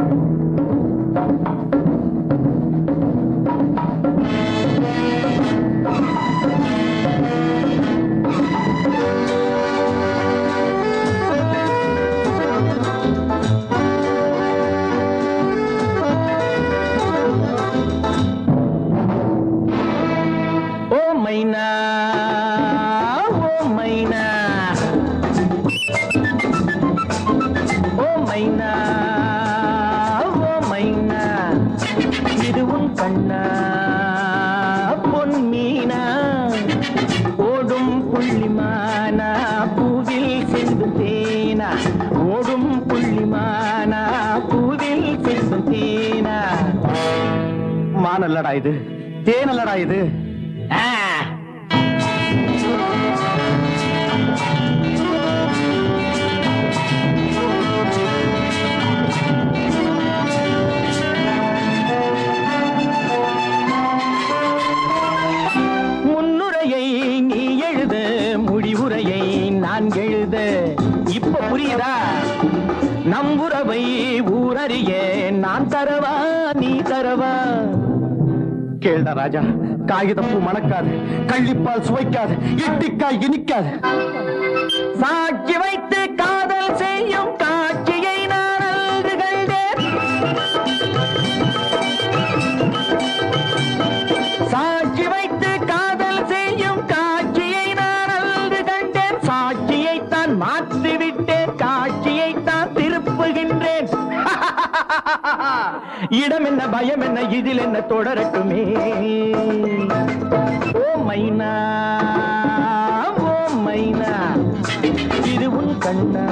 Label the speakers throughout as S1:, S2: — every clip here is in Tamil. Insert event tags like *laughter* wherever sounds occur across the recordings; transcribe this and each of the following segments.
S1: Thank you. இது உன் கண்ணா? பொன் மீனா? ஓடும் புள்ளிமானா பூவில் சென்று தேனா? ஓடும் புள்ளிமானா பூவில் சென்று தேனா? மானல்லடா இது. தேனல்லடா இது. ஆ நான் எழுத. இப்ப புரியுதா? நம்புறவை ஊரறிய நான் தரவா நீ தரவா? கேள்டா ராஜா காகிதப்பூ மணக்காது கள்ளிப்பால் சுவைக்காது எட்டிக்காய் இனிக்காது. சாட்சி வைத்து காதல் செய்யும் *laughs* இடம் என்ன பயம் என்ன இதில் என்ன தொடரட்டுமே? ஓ மைனா ஓ மைனா இது உன் கண்ணா?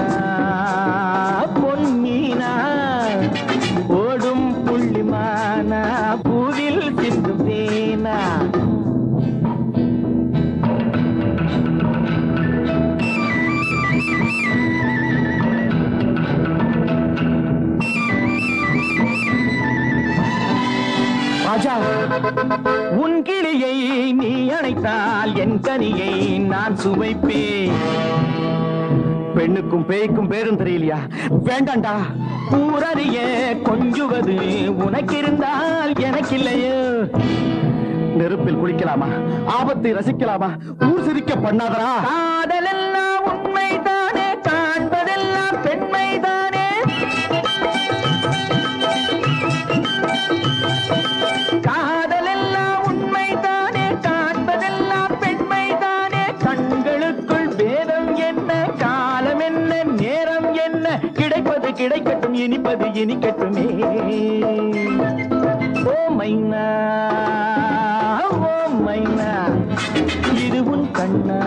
S1: ராஜா உன் கிளியை நீ அணைத்தால் என் கனியை நான் சுவைப்பேன். பெண்ணுக்கும் பேய்க்கும் பேரும் தெரியலையா? வேண்டாண்டா ஊரறிய கொஞ்சுவது உனக்கிருந்தால் இருந்தால் நெருப்பில் குளிக்கலாமா? ஆபத்தை ரசிக்கலாமா? ஊர் சிரிக்க பண்ணாதரா காதலெல்லாம் கிடைப்பது கிடைக்கட்டும் இனிப்பது இனிக்கட்டுமே. ஓ மைனா ஓ மைனா இது உன் கண்ணா.